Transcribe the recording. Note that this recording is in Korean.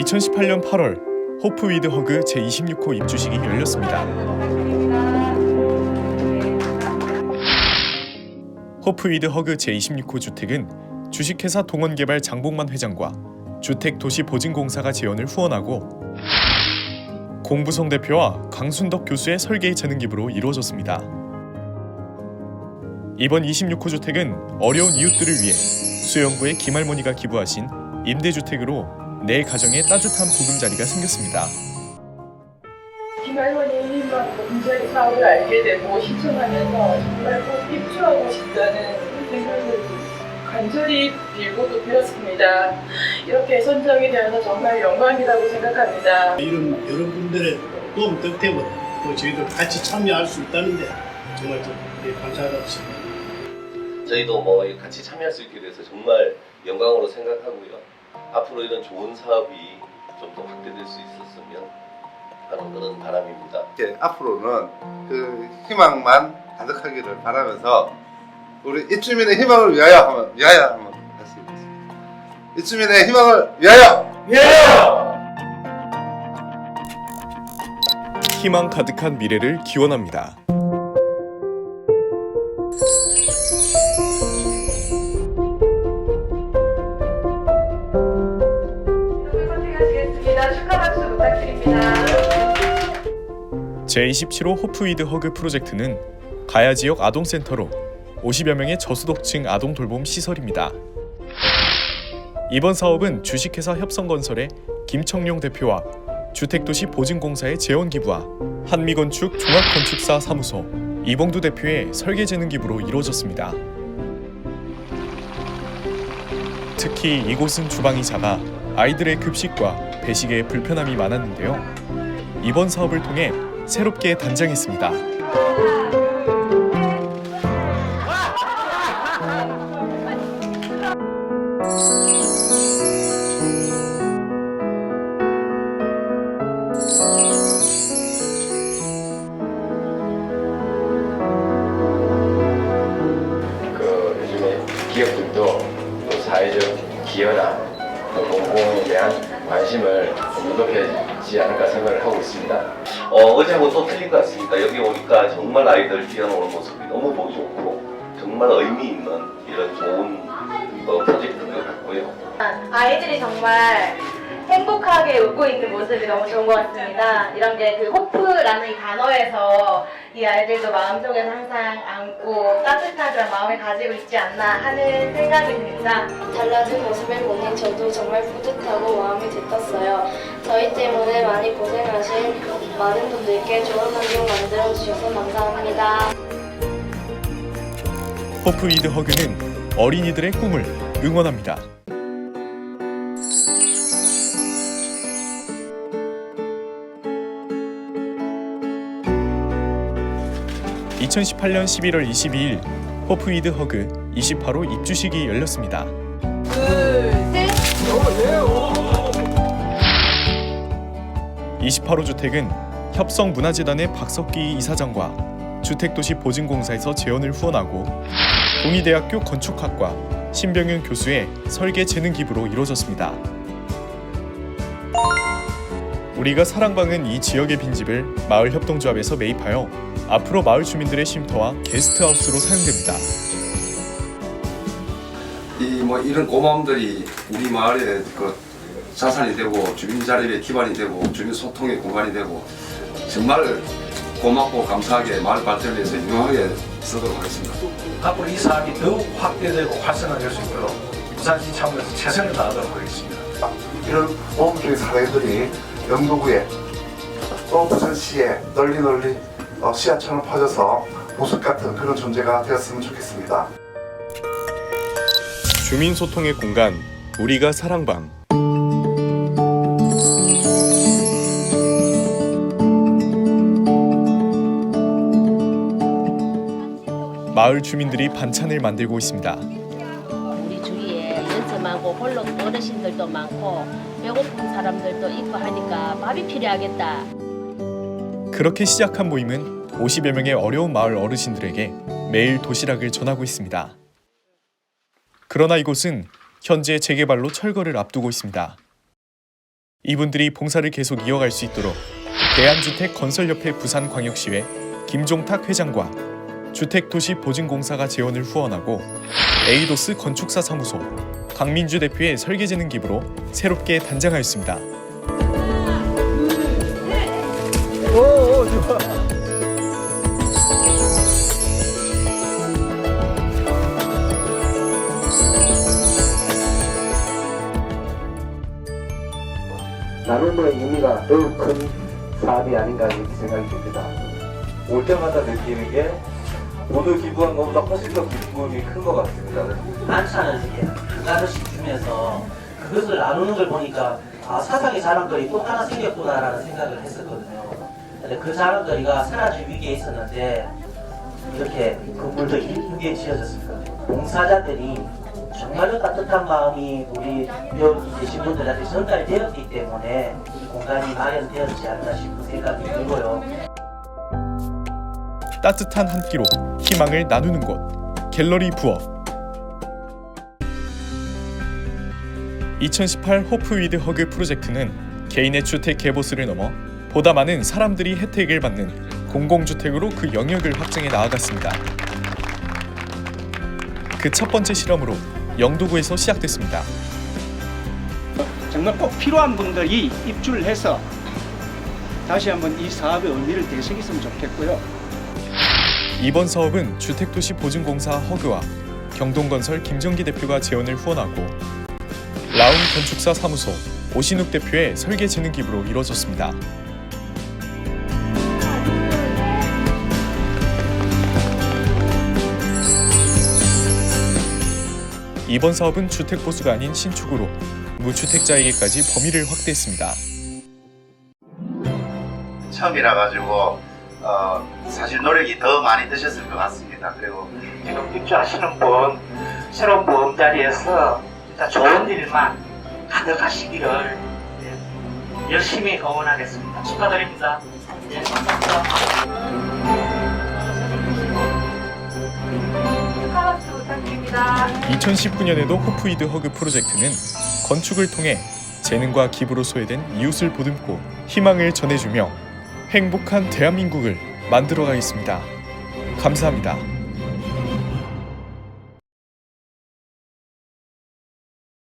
2018년 8월 호프 위드 허그 제26호 입주식이 열렸습니다. 호프 위드 허그 제26호 주택은 주식회사 동원개발 장봉만 회장과 주택도시보증공사가 재원을 후원하고 공부성 대표와 강순덕 교수의 설계 재능 기부로 이루어졌습니다. 이번 26호 주택은 어려운 이웃들을 위해 수영구의 김할머니가 기부하신 임대주택으로 내 가정에 따뜻한 보금자리가 생겼습니다. 김할머니님과 공자리 사업을 알게 되고 신청하면서 정말 꼭 입주하고 싶다는 생각을 간절히 빌고도 빌었습니다. 이렇게 선정이 되어서 정말 영광이라고 생각합니다. 이런 여러분들의 도움 덕택으로 또 저희도 같이 참여할 수 있다는데 정말 좀 예, 감사하다고 생각합니다. 저희도 뭐 같이 참여할 수 있게 돼서 정말 영광으로 생각하고요. 앞으로 이런 좋은 사업이 좀 더 확대될 수 있었으면 하는 그런 바람입니다. 이렇게 앞으로는 그 희망만 가득하기를 바라면서 우리 입주민의 희망을 위하여 하면 위하여 하면 할수 있겠습니다. 입주민의 희망을 위하여. 희망 가득한 미래를 기원합니다. 제27호 호프위드 허그 프로젝트는 가야 지역 아동센터로 50여 명의 저소득층 아동 돌봄 시설입니다. 이번 사업은 주식회사 협성건설의 김청룡 대표와 주택도시 보증공사의 재원 기부와 한미건축 종합건축사 사무소 이봉두 대표의 설계 재능 기부로 이루어졌습니다. 특히 이곳은 주방이 작아 아이들의 급식과 배식에 불편함이 많았는데요. 이번 사업을 통해 새롭게 단장했습니다. 그 기업들도 또 사회적 기여나 또 공공에 대한 관심을 좀 높여 지지 않을까 생각을 하고 있습니다. 어, 어제하고 또 틀린 것 같습니다. 여기 오니까 정말 아이들 뛰어노는 모습이 너무 보기 좋고 정말 의미 있는 이런 좋은 어, 프로젝트인 것 같고요. 아이들이 정말 행복하게 웃고 있는 모습이 너무 좋은 것 같습니다. 이런 게 그 호프라는 이 단어에서 이 아이들도 마음속에서 항상 안고 따뜻한 그런 마음을 가지고 있지 않나 하는 생각이 듭니다. 달라진 모습을 보니 저도 정말 뿌듯하고 마음이 들떴어요. 저희 때문에 많이 고생하신 많은 분들께 좋은 환경 만들어 주셔서 감사합니다. 호프위드 허그는 어린이들의 꿈을 응원합니다. (2018년 11월 22일) 호프위드 허그 28호 입주식이 열렸습니다. 셋. 28호 주택은 협성문화재단의 박석기 이사장과 주택도시보증공사에서 재원을 후원하고 동의대학교 건축학과 신병윤 교수의 설계 재능 기부로 이루어졌습니다. 우리가 사랑방은 이 지역의 빈집을 마을 협동조합에서 매입하여 앞으로 마을 주민들의 쉼터와 게스트하우스로 사용됩니다. 이 뭐 이런 고마움들이 우리 마을의 그 자산이 되고 주민 자립의 기반이 되고 주민 소통의 공간이 되고 정말 고맙고 감사하게 마을 발전을 위해서 유용하게 쓰도록 하겠습니다. 앞으로 이 사업이 더욱 확대되고 활성화될 수 있도록 부산시 차원에서 최선을 다하도록 하겠습니다. 이런 보험적인 사례들이 영도구에 또 부산시에 널리 널리 어, 시야처럼 퍼져서 보석 같은 그런 존재가 되었으면 좋겠습니다. 주민 소통의 공간 우리가 사랑방 마을 주민들이 반찬을 만들고 있습니다. 우리 주위에 연세 많고 홀로 어르신들도 많고 배고픈 사람들도 있고 하니까 밥이 필요하겠다. 그렇게 시작한 모임은 50여 명의 어려운 마을 어르신들에게 매일 도시락을 전하고 있습니다. 그러나 이곳은 현재 재개발로 철거를 앞두고 있습니다. 이분들이 봉사를 계속 이어갈 수 있도록 대한주택 건설협회 부산광역시회 김종탁 회장과 주택도시보증공사가 재원을 후원하고 에이도스 건축사 사무소 강민주 대표의 설계재능 기부로 새롭게 단장하였습니다. 나눔의 의미가 더욱 큰 사업이 아닌가 이렇게 생각이 듭니다. 올 때마다 느끼는 게 모두 기부한 것보다 훨씬 더 기쁨이 큰 것 같습니다. 반찬을 이렇게 하나씩 주면서 그것을 나누는 걸 보니까 아, 사상의 자랑거리 또 하나 생겼구나라는 생각을 했었거든요. 근데 그 자랑거리가 사라질 위기에 있었는데 이렇게 건물도 이쁘게 지어졌습니다. 봉사자들이 정말로 따뜻한 마음이 우리 여기 계신 분들한테 전달되었기 때문에 이 공간이 마련되었지 않나 싶은 생각이 들고요. 따뜻한 한 끼로 희망을 나누는 곳 갤러리 부업 2018 호프 위드 허그 프로젝트는 개인의 주택 개보수를 넘어 보다 많은 사람들이 혜택을 받는 공공주택으로 그 영역을 확장해 나아갔습니다. 그 첫 번째 실험으로 영도구에서 시작됐습니다. 정말 꼭 필요한 분들이 입주를 해서 다시 한번 이 사업의 의미를 되새겼으면 좋겠고요. 이번 사업은 주택도시보증공사 허그와 경동건설 김정기 대표가 재원을 후원하고 라운 건축사 사무소 오신욱 대표의 설계 재능 기부로 이루어졌습니다. 이번 사업은 주택 보수가 아닌 신축으로 무주택자에게까지 범위를 확대했습니다. 처음이라 가지고 어, 사실 노력이 더 많이 드셨을 것 같습니다. 그리고 지금 입주하시는 분 새로운 보험 자리에서 진짜 좋은 일만 가득하시기를 예, 열심히 응원하겠습니다. 축하드립니다. 예, 감사합니다. 2019년에도 호프이드 허그 프로젝트는 건축을 통해 재능과 기부로 소외된 이웃을 보듬고 희망을 전해주며 행복한 대한민국을 만들어 가겠습니다. 감사합니다.